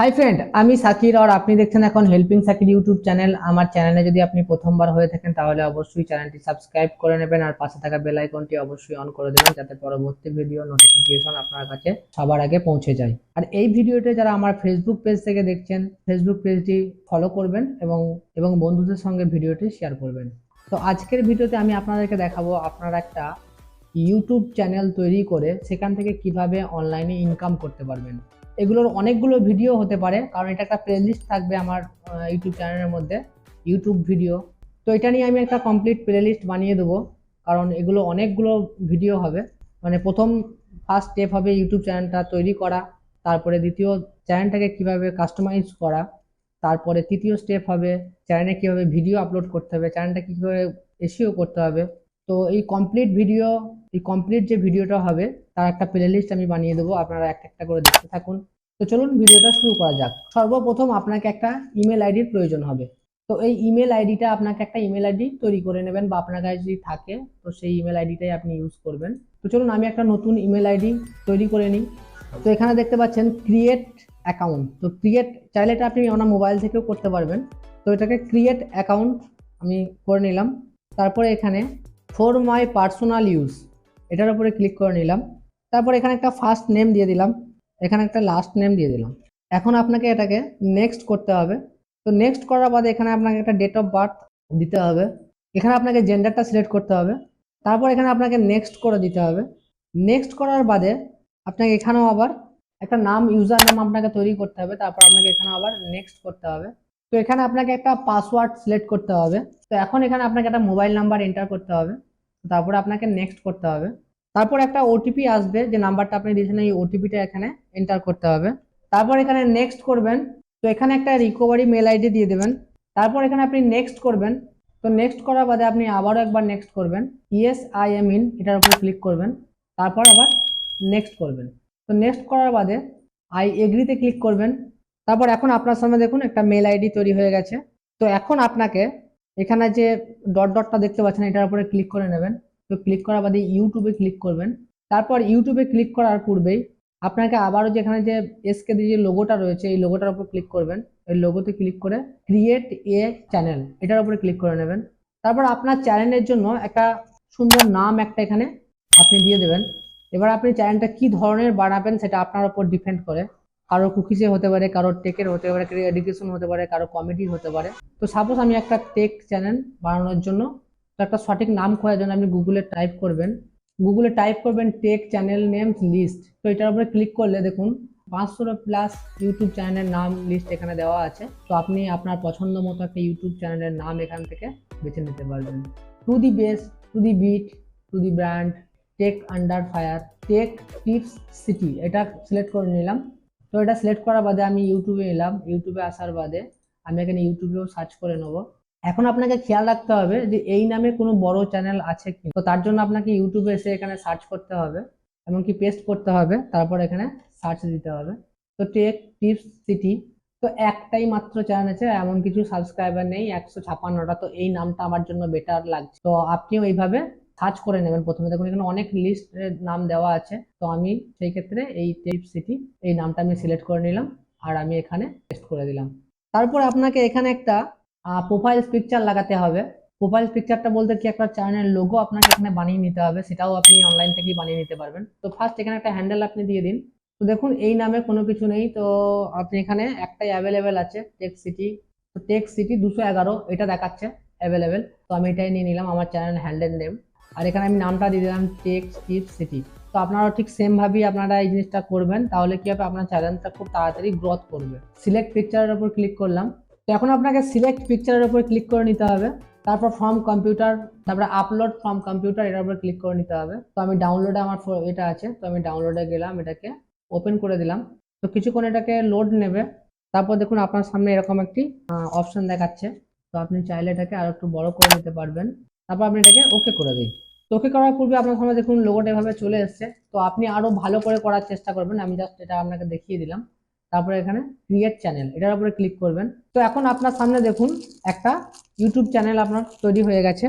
Hi friend আমি সাকির আর আপনি দেখছেন এখন হেল্পিং সাকির ইউটিউব চ্যানেল আমার চ্যানেলে যদি আপনি প্রথমবার হয়ে থাকেন, তাহলে অবশ্যই চ্যানেলটি সাবস্ক্রাইব করে নেবেন আর পাশে থাকা বেল আইকনটি অবশ্যই অন করে দেবেন যাতে পরবর্তী ভিডিও নোটিফিকেশন আপনার কাছে সবার আগে পৌঁছে যায়। আর এই ভিডিওতে যারা আমার ফেসবুক পেজ থেকে দেখছেন ফেসবুক পেজটি ফলো করবেন এবং এবং বন্ধুদের সঙ্গে ভিডিওটি শেয়ার করবেন। তো আজকের ভিডিওতে আমি আপনাদেরকে দেখাবো আপনারা একটা ইউটিউব চ্যানেল তৈরি করে সেখান থেকে কীভাবে অনলাইনে ইনকাম করতে পারবেন। এগুলোর অনেকগুলো ভিডিও হতে পারে, কারণ এটা একটা প্লেলিস্ট থাকবে আমার ইউটিউব চ্যানেলের মধ্যে ইউটিউব ভিডিও তো এটা নিয়ে আমি একটা কমপ্লিট প্লেলিস্ট বানিয়ে দেবো, কারণ এগুলো অনেকগুলো ভিডিও হবে। মানে প্রথম ফার্স্ট স্টেপ হবে ইউটিউব চ্যানেলটা তৈরি করা, তারপরে দ্বিতীয় চ্যানেলটাকে কীভাবে কাস্টমাইজ করা, তারপরে তৃতীয় স্টেপ হবে চ্যানেলে কীভাবে ভিডিও আপলোড করতে হবে চ্যানেলটা কীভাবে এসিও করতে হবে। তো এই কমপ্লিট ভিডিও এই কমপ্লিট যে ভিডিওটা হবে, তার একটা প্লেলিস্ট আমি বানিয়ে দেবো, আপনারা একটা একটা করে দেখতে থাকুন। তো চলুন ভিডিওটা শুরু করা যাক। সর্বপ্রথম আপনাকে একটা ইমেল আইডির প্রয়োজন হবে। তো এই ইমেল আইডিটা আপনাকে একটা ইমেল আইডি তৈরি করে নেবেন বা আপনার কাছে যদি থাকে, তো সেই ইমেল আইডিটাই আপনি ইউজ করবেন। তো চলুন আমি একটা নতুন ইমেল আইডি তৈরি করে নিই। তো এখানে দেখতে পাচ্ছেন ক্রিয়েট অ্যাকাউন্ট তো ক্রিয়েট চাইলে এটা আপনি আপনার মোবাইল থেকেও করতে পারবেন। তো এটাকে ক্রিয়েট অ্যাকাউন্ট আমি করে নিলাম। তারপরে এখানে ফর মাই পার্সোনাল ইউজ এটার উপরে ক্লিক করে নিলাম। তারপর এখানে একটা ফার্স্ট নেম দিয়ে দিলাম। এখানে একটা লাস্ট নেম দিয়ে দিলাম। এখন আপনাকে এটাকে নেক্সট করতে হবে। তো নেক্সট করার বাদে এখানে আপনাকে একটা ডেট অফ বার্থ দিতে হবে। এখানে আপনাকে জেন্ডারটা সিলেক্ট করতে হবে। তারপর এখানে আপনাকে নেক্সট করে দিতে হবে। নেক্সট করার বাদে আপনাকে এখানেও আবার একটা নাম ইউজার নাম আপনাকে তৈরি করতে হবে। তারপর আপনাকে এখানে আবার নেক্সট করতে হবে। তো এখানে আপনাকে একটা পাসওয়ার্ড সিলেক্ট করতে হবে। তো এখন এখানে আপনাকে একটা মোবাইল নাম্বার এন্টার করতে হবে। তারপরে আপনাকে নেক্সট করতে হবে। তারপর একটা ওটিপি আসবে, যে নাম্বারটা আপনি দিয়েছেন এই ওটিপিটা এখানে এন্টার করতে হবে। তারপর এখানে নেক্সট করবেন, তো এখানে একটা রিকভারি মেল আইডি দিয়ে দেবেন। তারপর এখানে আপনি নেক্সট করবেন, তো নেক্সট করার বাদে আপনি আবারও একবার নেক্সট করবেন। ইয়েস আই এম ইন এটার উপর ক্লিক করবেন। তারপর আবার নেক্সট করবেন। তো নেক্সট করার বাদে আই এগ্রিতে ক্লিক করবেন। তারপর এখন আপনার সামনে দেখুন, একটা মেল আইডি তৈরি হয়ে গেছে। তো এখন আপনাকে এখানে যে ডট ডটটা দেখতে পাচ্ছেন, এটার উপরে ক্লিক করে নেবেন। তো ক্লিক করার বাদে ইউটিউবে ক্লিক করবেন। তারপর ইউটিউবে ক্লিক করার পূর্বেই আপনাকে আবারও যেখানে যে এসকে দিয়ে যে লোগোটা রয়েছে, এই লোগোটার উপর ক্লিক করবেন। এই লোগোতে ক্লিক করে ক্রিয়েট এ চ্যানেল এটার উপরে ক্লিক করে নেবেন। তারপর আপনার চ্যানেলের জন্য একটা সুন্দর নাম একটা এখানে আপনি দিয়ে দেবেন। এবার আপনি চ্যানেলটা কি ধরনের বানাবেন সেটা আপনার উপর ডিপেন্ড করে। কারও কুকিজে হতে পারে, কারও টেকের হতে পারে, কারও এডুকেশন হতে পারে, কারও কমেডি হতে পারে। তো সাপোজ আমি একটা টেক চ্যানেল বানানোর জন্য, তো একটা সঠিক নাম খোঁজার জন্য আপনি গুগলে টাইপ করবেন। গুগলে টাইপ করবেন টেক চ্যানেল নেমস লিস্ট তো এটার উপরে ক্লিক করলে দেখুন পাঁচশোর প্লাস ইউটিউব চ্যানেলের নাম লিস্ট এখানে দেওয়া আছে। তো আপনি আপনার পছন্দ মতো একটা ইউটিউব চ্যানেলের নাম এখান থেকে বেছে নিতে পারবেন। To the base to the beat to the brand tech under fire tech tips city এটা সিলেক্ট করে নিলাম। তো এটা সিলেক্ট করার বাদে আমি ইউটিউবে এলাম। ইউটিউবে আসার বাদে আমি এখানে ইউটিউবেও সার্চ করে নেব। এখন আপনাকে খেয়াল রাখতে হবে যে এই নামে কোনো বড় চ্যানেল আছে কি তো তার জন্য আপনাকে ইউটিউবে এসে এখানে সার্চ করতে হবে, এমনকি পেস্ট করতে হবে, তারপর এখানে সার্চ দিতে হবে। তো টেক টিপস সিটি, তো একটাই মাত্র চ্যানেল আছে, এমন কিছু সাবস্ক্রাইবার নেই, একশো ছাপান্নটা। তো এই নামটা আমার জন্য বেটার লাগছে। তো আপনিও এইভাবে সার্চ করে নেবেন প্রথমে। দেখুন, এখানে অনেক লিস্টের নাম দেওয়া আছে। তো আমি সেই ক্ষেত্রে এই টিপ সিটি এই নামটা আমি সিলেক্ট করে নিলাম আর আমি এখানে পেস্ট করে দিলাম। তারপর আপনাকে এখানে একটা প্রোফাইল পিকচার লাগাতে হবে। প্রোফাইল পিকচারটা বলতে কি একটা চ্যানেলের লোগো আপনাকে এখানে বানিয়ে নিতে হবে, সেটাও আপনি অনলাইন থেকেই বানিয়ে নিতে পারবেন। তো ফার্স্ট এখানে একটা হ্যান্ডেল আপনি দিয়ে দিন। তো দেখুন, এই নামে কোনো কিছু নেই। তো আপনি এখানে একটাই অ্যাভেলেবেল আছে টেক সিটি তো টেক সিটি দুশো এগারো, এটা দেখাচ্ছে অ্যাভেলেবেল তো আমি এটাই নিয়ে নিলাম, আমার চ্যানেল হ্যান্ডেল নেম আর এখানে আমি নামটা দিয়ে দিলাম টেক স্টিপ সিটি। তো আপনারাও ঠিক সেমভাবেই আপনারা এই জিনিসটা করবেন, তাহলে কি হবে? আপনার চ্যানেলটা খুব তাড়াতাড়ি গ্রোথ করবে। সিলেক্ট পিকচারের উপর ক্লিক করলাম। তো এখন আপনাকে সিলেক্ট পিকচারের উপর ক্লিক করে নিতে হবে। তারপর ফ্রম কম্পিউটার তারপরে আপলোড ফ্রম কম্পিউটার এটার উপর ক্লিক করে নিতে হবে। তো আমি ডাউনলোডে আমার এটা আছে, তো আমি ডাউনলোডে গেলাম, এটাকে ওপেন করে দিলাম। তো কিছুক্ষণ এটাকে লোড নেবে। তারপর দেখুন আপনার সামনে এরকম একটি অপশন দেখাচ্ছে। তো আপনি চাইলে এটাকে আরও একটু বড় করে নিতে পারবেন। তারপর আপনি এটাকে ওকে করে দিন। ওকে করার পূর্বে আপনার সামনে দেখুন লোগোটা এভাবে চলে এসছে। তো আপনি আরও ভালো করে করার চেষ্টা করবেন। আমি জাস্ট এটা আপনাকে দেখিয়ে দিলাম। তারপরে এখানে ক্রিয়েট চ্যানেল এটার উপরে ক্লিক করবেন। তো এখন আপনার সামনে দেখুন একটা ইউটিউব চ্যানেল আপনার তৈরি হয়ে গেছে।